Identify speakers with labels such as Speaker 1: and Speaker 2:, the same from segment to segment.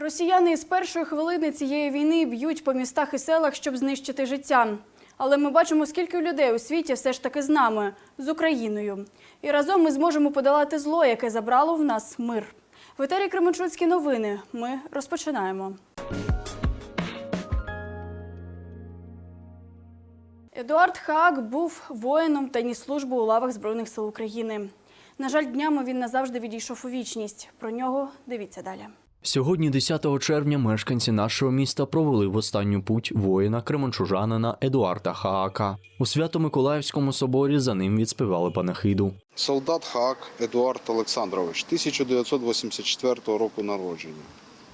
Speaker 1: Росіяни із першої хвилини цієї війни б'ють по містах і селах, щоб знищити життя. Але ми бачимо, скільки людей у світі все ж таки з нами, з Україною. І разом ми зможемо подолати зло, яке забрало в нас мир. В етері Кременчуцькі новини. Ми розпочинаємо. Едуард Хаак був воїном та ніс службу у лавах Збройних сил України. На жаль, днями він назавжди відійшов у вічність. Про нього дивіться далі.
Speaker 2: Сьогодні, 10 червня, мешканці нашого міста провели в останню путь воїна кременчужанина Едуарда Хаака. У Свято-Миколаївському соборі за ним відспівали панахиду.
Speaker 3: Солдат Хаак Едуард Олександрович, 1984 року народження.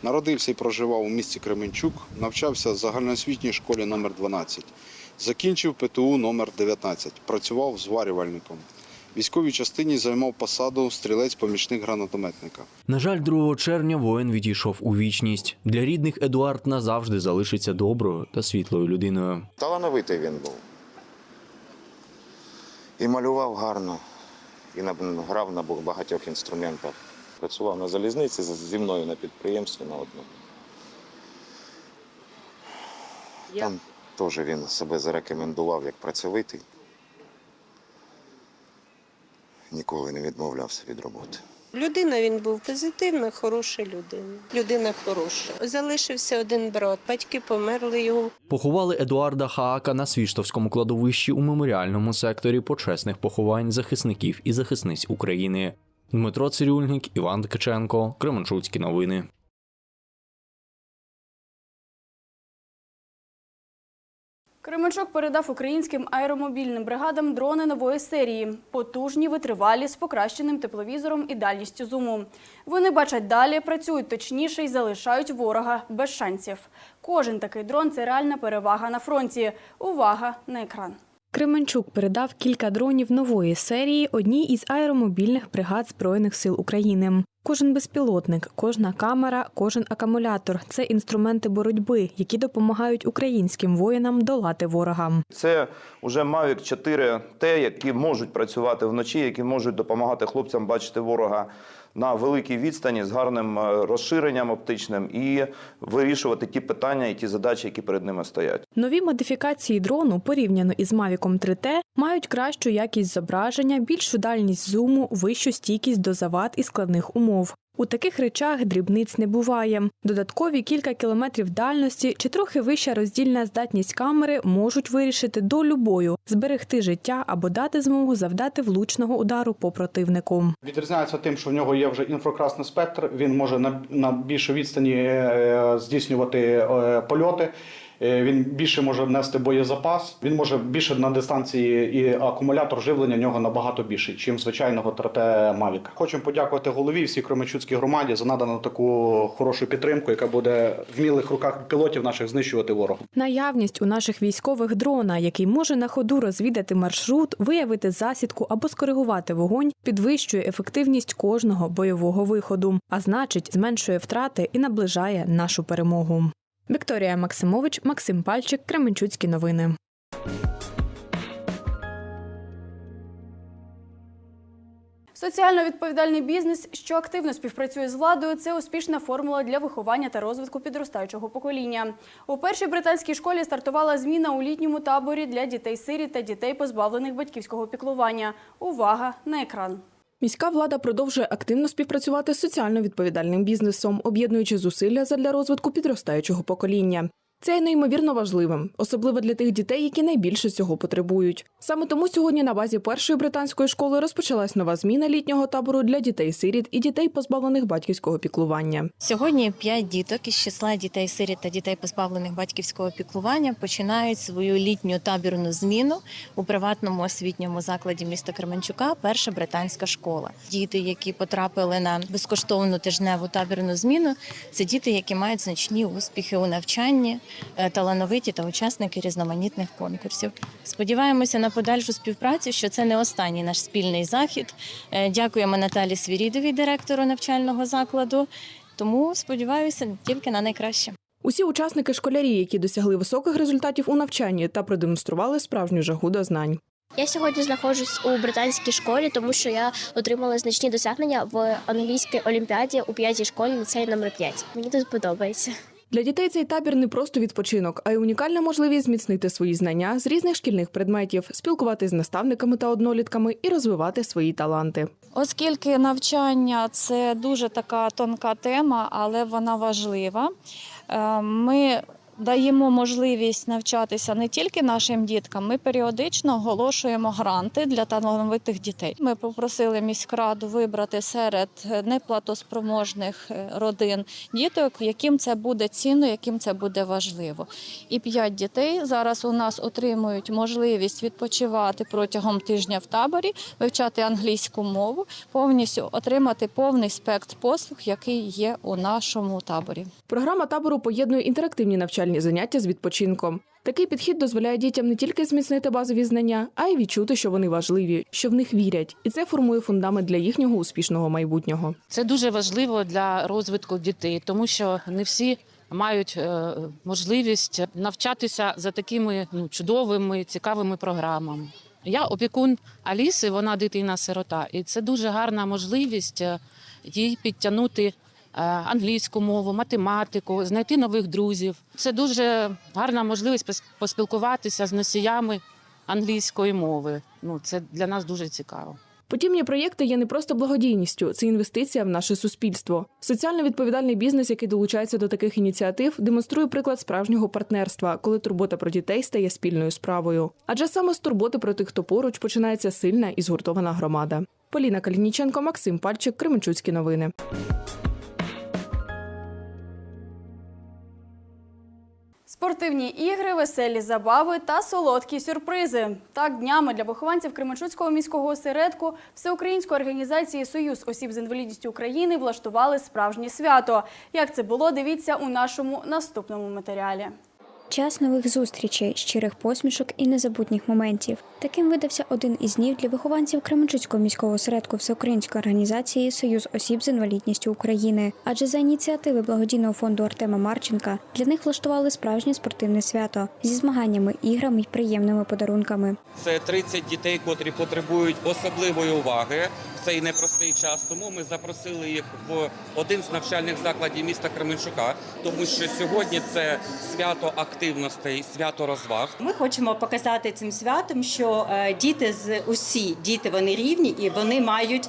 Speaker 3: Народився і проживав у місті Кременчук, навчався в загальноосвітній школі номер 12 Закінчив ПТУ номер 19 працював зварювальником. Військовій частині займав посаду стрілець-помічник гранатометника.
Speaker 2: На жаль, 2 червня воїн відійшов у вічність. Для рідних Едуард назавжди залишиться доброю та світлою людиною.
Speaker 4: Талановитий він був. І малював гарно, і грав на багатьох інструментах. Працював на залізниці зі мною на підприємстві на одному. Там теж він себе зарекомендував як працьовитий. Ніколи не відмовлявся від роботи.
Speaker 5: Людина він був позитивна, хороша людина. Людина хороша. Залишився один брат. Батьки померли його.
Speaker 2: Поховали Едуарда Хаака на Свіштовському кладовищі у меморіальному секторі почесних поховань захисників і захисниць України. Дмитро Цирюльник, Іван Ткаченко, Кременчуцькі новини.
Speaker 1: Кременчук передав українським аеромобільним бригадам дрони нової серії. Потужні, витривалі, з покращеним тепловізором і дальністю зуму. Вони бачать далі, працюють точніше і залишають ворога без шансів. Кожен такий дрон це реальна перевага на фронті. Увага на екран.
Speaker 6: Кременчук передав кілька дронів нової серії одній із аеромобільних бригад Збройних сил України. Кожен безпілотник, кожна камера, кожен акумулятор це інструменти боротьби, які допомагають українським воїнам долати ворога.
Speaker 7: Це вже Mavic 4T, які можуть працювати вночі, які можуть допомагати хлопцям бачити ворога на великій відстані з гарним е, розширенням оптичним і вирішувати ті питання і ті задачі, які перед ними стоять.
Speaker 6: Нові модифікації дрону порівняно із Mavic 3T мають кращу якість зображення, більшу дальність зуму, вищу стійкість до завад і складних умов. У таких речах дрібниць не буває. Додаткові кілька кілометрів дальності чи трохи вища роздільна здатність камери можуть вирішити долю бою, зберегти життя або дати змогу завдати влучного удару по противнику.
Speaker 8: Відрізняється тим, що в нього є вже інфракрасний спектр. Він може на, більшій відстані е, здійснювати е, польоти. Е, Він більше може нести боєзапас. Він може більше на дистанції і акумулятор живлення в нього набагато більший, ніж звичайного 3T Mavic. Хочемо подякувати голові і всій Кременчуцькій громаді за надану таку хорошу підтримку, яка буде в мілих руках пілотів наших знищувати ворога.
Speaker 6: Наявність у наших військових дрона, який може на ходу розвідати маршрут, виявити засідку або скоригувати вогонь, підвищує ефективність кожного бойового виходу, а значить, зменшує втрати і наближає нашу перемогу. Вікторія Максимович, Максим Пальчик, Кременчуцькі новини.
Speaker 1: Соціально відповідальний бізнес, що активно співпрацює з владою, це успішна формула для виховання та розвитку підростаючого покоління. У першій британській школі стартувала зміна у літньому таборі для дітей-сиріт та дітей, позбавлених батьківського піклування. Увага на екран.
Speaker 9: Міська влада продовжує активно співпрацювати з соціально відповідальним бізнесом, об'єднуючи зусилля задля розвитку підростаючого покоління. Це є неймовірно важливим, особливо для тих дітей, які найбільше цього потребують. Саме тому сьогодні на базі першої британської школи розпочалась нова зміна літнього табору для дітей-сиріт і дітей, позбавлених батьківського піклування.
Speaker 10: Сьогодні п'ять діток із числа дітей сиріт та дітей, позбавлених батьківського піклування, починають свою літню табірну зміну у приватному освітньому закладі міста Кременчука. Перша британська школа. Діти, які потрапили на безкоштовну тижневу табірну зміну, це діти, які мають значні успіхи у навчанні, талановиті та учасники різноманітних конкурсів. Сподіваємося на подальшу співпрацю, що це не останній наш спільний захід. Е, Дякуємо Наталі Свірідовій, директору навчального закладу. Тому сподіваюся тільки на найкраще.
Speaker 9: Усі учасники школярі, які досягли високих результатів у навчанні та продемонстрували справжню жагу до знань.
Speaker 11: Я сьогодні знаходжусь у британській школі, тому що я отримала значні досягнення в англійській олімпіаді у п'ятій школі ліцею номер 5. Мені тут подобається.
Speaker 9: Для дітей цей табір не просто відпочинок, а й унікальна можливість зміцнити свої знання з різних шкільних предметів, спілкуватися з наставниками та однолітками і розвивати свої таланти.
Speaker 12: Оскільки навчання це дуже така тонка тема, але вона важлива. е, Ми даємо можливість навчатися не тільки нашим діткам, ми періодично оголошуємо гранти для талановитих дітей. Ми попросили міськраду вибрати серед неплатоспроможних е, родин діток, яким це буде цінно, яким це буде важливо. І п'ять дітей зараз у нас отримують можливість відпочивати протягом тижня в таборі, вивчати англійську мову, повністю отримати повний спектр послуг, який є у нашому таборі.
Speaker 9: Програма табору поєднує інтерактивні навчальні заняття з відпочинком. Такий підхід дозволяє дітям не тільки зміцнити базові знання, а й відчути, що вони важливі, що в них вірять, і це формує фундамент для їхнього успішного майбутнього.
Speaker 13: Це дуже важливо для розвитку дітей, тому що не всі мають е, можливість навчатися за такими ну, чудовими, цікавими програмами. Я опікун Аліси, вона дитина-сирота, і це дуже гарна можливість е, їй підтягнути англійську мову, математику, знайти нових друзів. Це дуже гарна можливість поспілкуватися з носіями англійської мови. Ну, це для нас дуже цікаво.
Speaker 9: Подібні проєкти є не просто благодійністю, це інвестиція в наше суспільство. Соціально відповідальний бізнес, який долучається до таких ініціатив, демонструє приклад справжнього партнерства, коли турбота про дітей стає спільною справою. Адже саме з турботи про тих, хто поруч починається сильна і згуртована громада. Поліна Калініченко, Максим Пальчик, Кременчуцькі новини.
Speaker 1: Спортивні ігри, веселі забави та солодкі сюрпризи. Так днями для вихованців Кременчуцького міського осередку Всеукраїнської організації Союз осіб з інвалідністю України влаштували справжнє свято. Як це було, дивіться у нашому наступному матеріалі.
Speaker 11: Час нових зустрічей, щирих посмішок і незабутніх моментів. Таким видався один із днів для вихованців Кременчуцького міського осередку Всеукраїнської організації Союз осіб з інвалідністю України. Адже за ініціативи благодійного фонду Артема Марченка для них влаштували справжнє спортивне свято зі змаганнями, іграми й приємними подарунками.
Speaker 14: Це 30 дітей, котрі потребують особливої уваги цей непростий час. Тому ми запросили їх в один з навчальних закладів міста Кременчука, тому що сьогодні це свято активностей, свято розваг.
Speaker 15: Ми хочемо показати цим святом, що е, діти з усі діти вони рівні і вони мають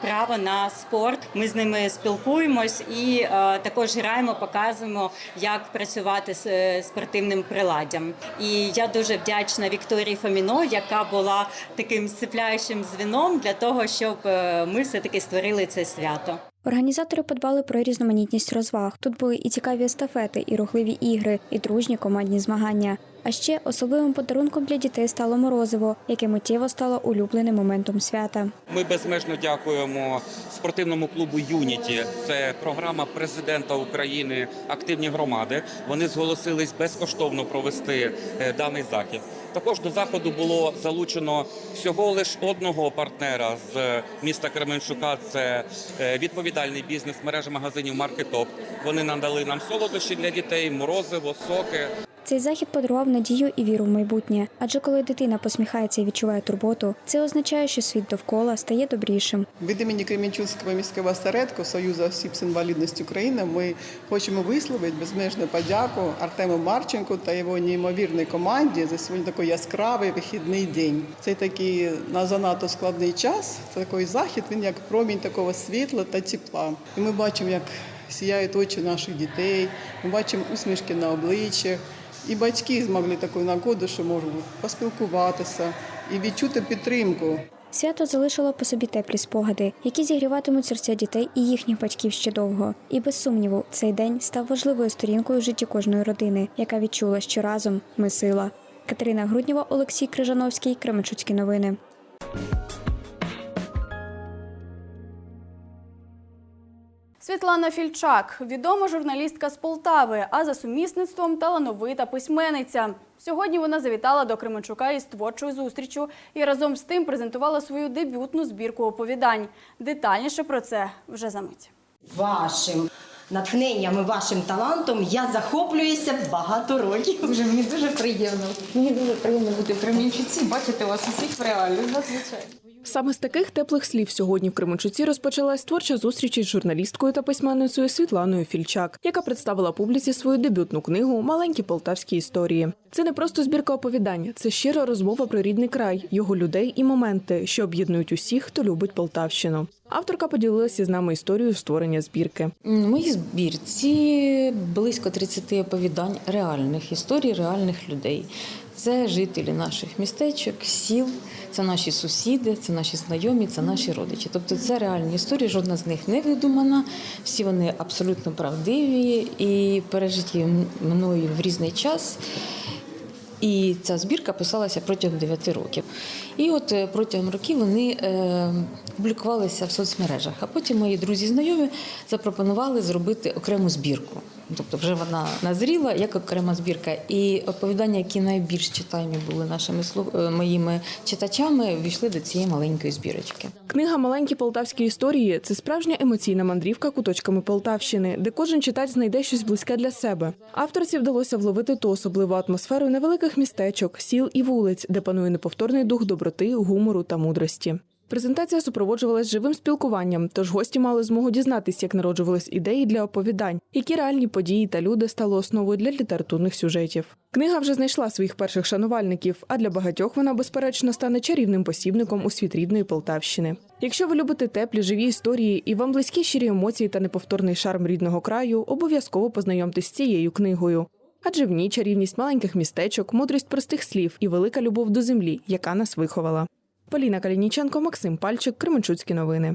Speaker 15: право на спорт. Ми з ними спілкуємось і е, також граємо, показуємо, як працювати з е, спортивним приладдям. І я дуже вдячна Вікторії Фоміно, яка була таким сцепляючим звіном для того, щоб ми все таки створили це свято.
Speaker 11: Організатори подбали про різноманітність розваг. Тут були і цікаві естафети, і рухливі ігри, і дружні командні змагання. А ще особливим подарунком для дітей стало морозиво, яке миттєво стало улюбленим моментом свята.
Speaker 14: Ми безмежно дякуємо спортивному клубу Юніті. Це програма президента України Активні громади. Вони зголосились безкоштовно провести е, даний захід. Також до заходу було залучено всього лиш одного партнера з е, міста Кременчука. Це е, відповідальний бізнес мережа магазинів Маркетоп. Вони надали нам солодощі для дітей, морозиво, соки.
Speaker 11: Цей захід подарував надію і віру в майбутнє. Адже коли дитина посміхається і відчуває турботу, це означає, що світ довкола стає добрішим.
Speaker 16: Від імені Кремінчуцького міського осередку Союзу осіб з інвалідністю України ми хочемо висловити безмежну подяку Артему Марченку та його неймовірній команді за сьогодні такий яскравий вихідний день. Це такий на занадто складний час. Це такий захід. Він як промінь такого світла та тепла. І ми бачимо, як сіяють очі наших дітей. Ми бачимо усмішки на обличчях. І батьки змогли таку нагоду, що можуть поспілкуватися і відчути підтримку.
Speaker 11: Свято залишило по собі теплі спогади, які зігріватимуть серця дітей і їхніх батьків ще довго. І без сумніву, цей день став важливою сторінкою в житті кожної родини, яка відчула, що разом ми сила. Катерина Груднєва, Олексій Крижановський, Кременчуцькі новини.
Speaker 1: Світлана Фільчак відома журналістка з Полтави, а за сумісництвом талановита письменниця. Сьогодні вона завітала до Кременчука із творчою зустрічю і разом з тим презентувала свою дебютну збірку оповідань. Детальніше про це вже за мить.
Speaker 17: вашим натхненням і вашим талантом я захоплююся багато років.
Speaker 18: Дуже мені дуже приємно. Мені дуже приємно бути в Кремінчуці, бачити вас усіх в реалі. Надзвичайно.
Speaker 9: Саме з таких теплих слів сьогодні в Кременчуці розпочалась творча зустріч із журналісткою та письменницею Світланою Фільчак, яка представила публіці свою дебютну книгу Маленькі полтавські історії. Це не просто збірка оповідань, це щира розмова про рідний край, його людей і моменти, що об'єднують усіх, хто любить Полтавщину. Авторка поділилася з нами історією створення збірки.
Speaker 18: В моїй збірці близько 30 оповідань реальних історій реальних людей. Це жителі наших містечок, сіл, це наші сусіди, це наші знайомі, це наші родичі. Тобто це реальні історії, жодна з них не видумана, всі вони абсолютно правдиві і пережиті мною в різний час. І ця збірка писалася протягом 9 років. І от е, протягом років вони е, публікувалися в соцмережах. А потім мої друзі знайомі запропонували зробити окрему збірку. Тобто вже вона назріла як окрема збірка. І оповідання, які найбільш читаємі були нашими е, моїми читачами, війшли до цієї маленької збірочки.
Speaker 9: Книга Маленькі полтавські історії це справжня емоційна мандрівка куточками Полтавщини, де кожен читач знайде щось близьке для себе. Авторці вдалося вловити ту особливу атмосферу невеликих містечок, сіл і вулиць, де панує неповторний дух доброти, гумору та мудрості. Презентація супроводжувалась живим спілкуванням, тож гості мали змогу дізнатися, як народжувались ідеї для оповідань, які реальні події та люди стали основою для літературних сюжетів. Книга вже знайшла своїх перших шанувальників, а для багатьох вона, безперечно, стане чарівним посібником у світ рідної Полтавщини. Якщо ви любите теплі живі історії і вам близькі щирі емоції та неповторний шарм рідного краю, обов'язково познайомтесь з цією книгою. Адже в ній чарівність маленьких містечок, мудрість простих слів і велика любов до землі, яка нас виховала. Поліна Калініченко, Максим Пальчик, Кременчуцькі новини.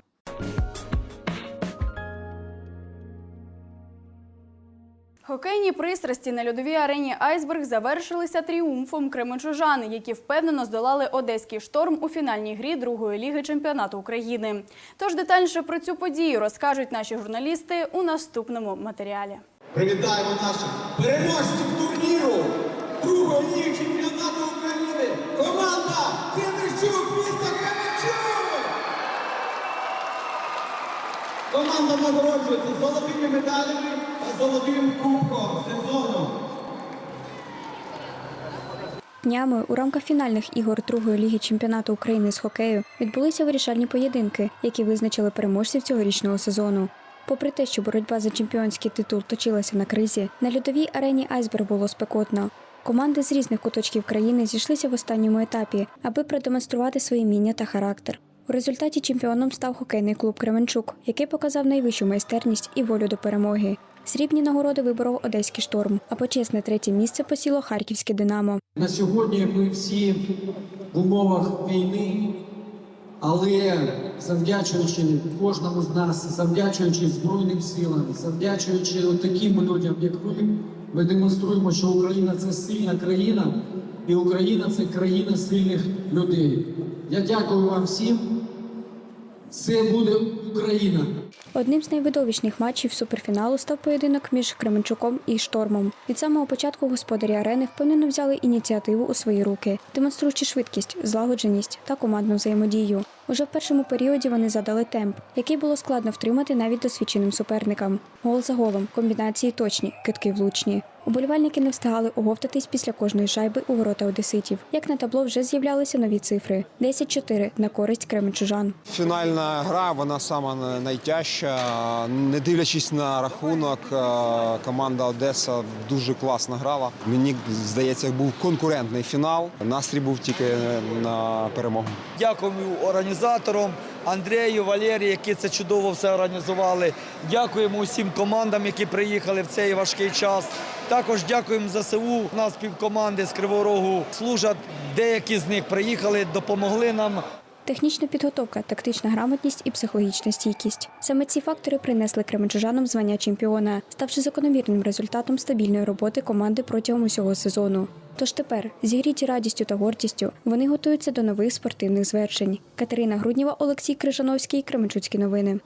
Speaker 1: Хокейні пристрасті на льодовій арені Айсберг завершилися тріумфом кременчужан, які впевнено здолали одеський шторм у фінальній грі другої ліги чемпіонату України. Тож детальніше про цю подію розкажуть наші журналісти у наступному матеріалі.
Speaker 19: Привітаємо наших переможців турніру другої ліги чемпіонату України. Команда Кременчук, місто Кременчук! Команда нагороджується золотими медалями та золотим кубком сезону.
Speaker 11: Днями у рамках фінальних ігор другої ліги чемпіонату України з хокею відбулися вирішальні поєдинки, які визначили переможців цьогорічного сезону. Попри те, що боротьба за чемпіонський титул точилася на кризі, на льодовій арені Айсберг було спекотно. Команди з різних куточків країни зійшлися в останньому етапі, аби продемонструвати свої вміння та характер. У результаті чемпіоном став хокейний клуб Кременчук, який показав найвищу майстерність і волю до перемоги. Срібні нагороди виборов Одеський шторм, а почесне третє місце посіло Харківське Динамо.
Speaker 19: На сьогодні ми всі в умовах війни, але завдячуючи кожному з нас, завдячуючи Збройним силам, завдячуючи таким людям, як ви, ми демонструємо, що Україна це сильна країна, і Україна це країна сильних людей. Я дякую вам всім. Це буде Україна.
Speaker 11: Одним з найвидовищних матчів суперфіналу став поєдинок між Кременчуком і Штормом. Від самого початку господарі арени впевнено взяли ініціативу у свої руки, демонструючи швидкість, злагодженість та командну взаємодію. Уже в першому періоді вони задали темп, який було складно втримати навіть досвідченим суперникам. Гол за голом, комбінації точні, китки влучні. Уболівальники не встигали оговтатись після кожної шайби у ворота одеситів. Як на табло вже з'являлися нові цифри: 10-4 на користь кременчужан.
Speaker 20: Фінальна гра вона сама найтяжча. Не дивлячись на рахунок, е, команда Одеса дуже класно грала. Мені здається, був конкурентний фінал. Настрій був тільки на перемогу.
Speaker 21: Дякую організаторам Андрію, Валерію, які це чудово все організували. Дякуємо усім командам, які приїхали в цей важкий час. Також дякуємо ЗСУ. У нас півкоманди з Кривого Рогу служать. Деякі з них приїхали, допомогли нам.
Speaker 11: Технічна підготовка, тактична грамотність і психологічна стійкість. Саме ці фактори принесли кременчужанам звання чемпіона, ставши закономірним результатом стабільної роботи команди протягом усього сезону. Тож тепер, зігріті радістю та гордістю, вони готуються до нових спортивних звершень. Катерина Грудніва, Олексій Крижановський, Кременчуцькі новини.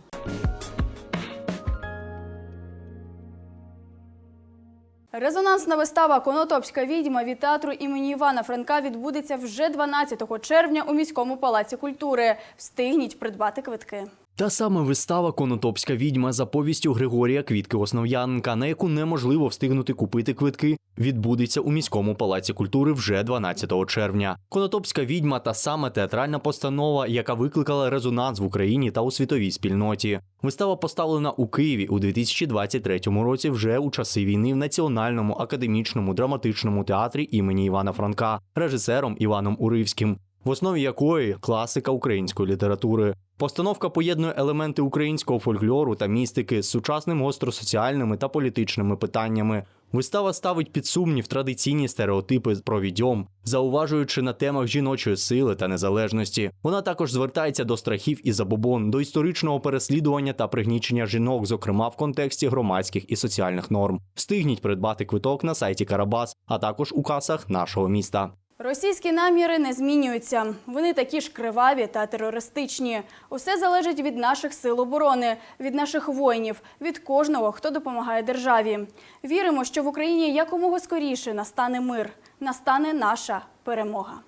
Speaker 1: Резонансна вистава Конотопська відьма від театру імені Івана Франка відбудеться вже 12 червня у міському палаці культури. Встигніть придбати квитки.
Speaker 2: Та саме вистава Конотопська відьма за повістю Григорія Квітки Основ'яненка, на яку неможливо встигнути купити квитки, відбудеться у міському палаці культури вже 12 червня. Конотопська відьма та саме театральна постанова, яка викликала резонанс в Україні та у світовій спільноті. Вистава поставлена у Києві у 2023 році вже у часи війни в Національному академічному драматичному театрі імені Івана Франка, режисером Іваном Уривським, в основі якої класика української літератури. Постановка поєднує елементи українського фольклору та містики з сучасними гостросоціальними та політичними питаннями. Вистава ставить під сумнів традиційні стереотипи про відьом, зауважуючи на темах жіночої сили та незалежності. Вона також звертається до страхів і забобон, до історичного переслідування та пригнічення жінок, зокрема в контексті громадських і соціальних норм. Встигніть придбати квиток на сайті Карабас, а також у касах нашого міста.
Speaker 1: Російські наміри не змінюються. Вони такі ж криваві та терористичні. Усе залежить від наших сил оборони, від наших воїнів, від кожного, хто допомагає державі. Віримо, що в Україні якомога скоріше настане мир, настане наша перемога.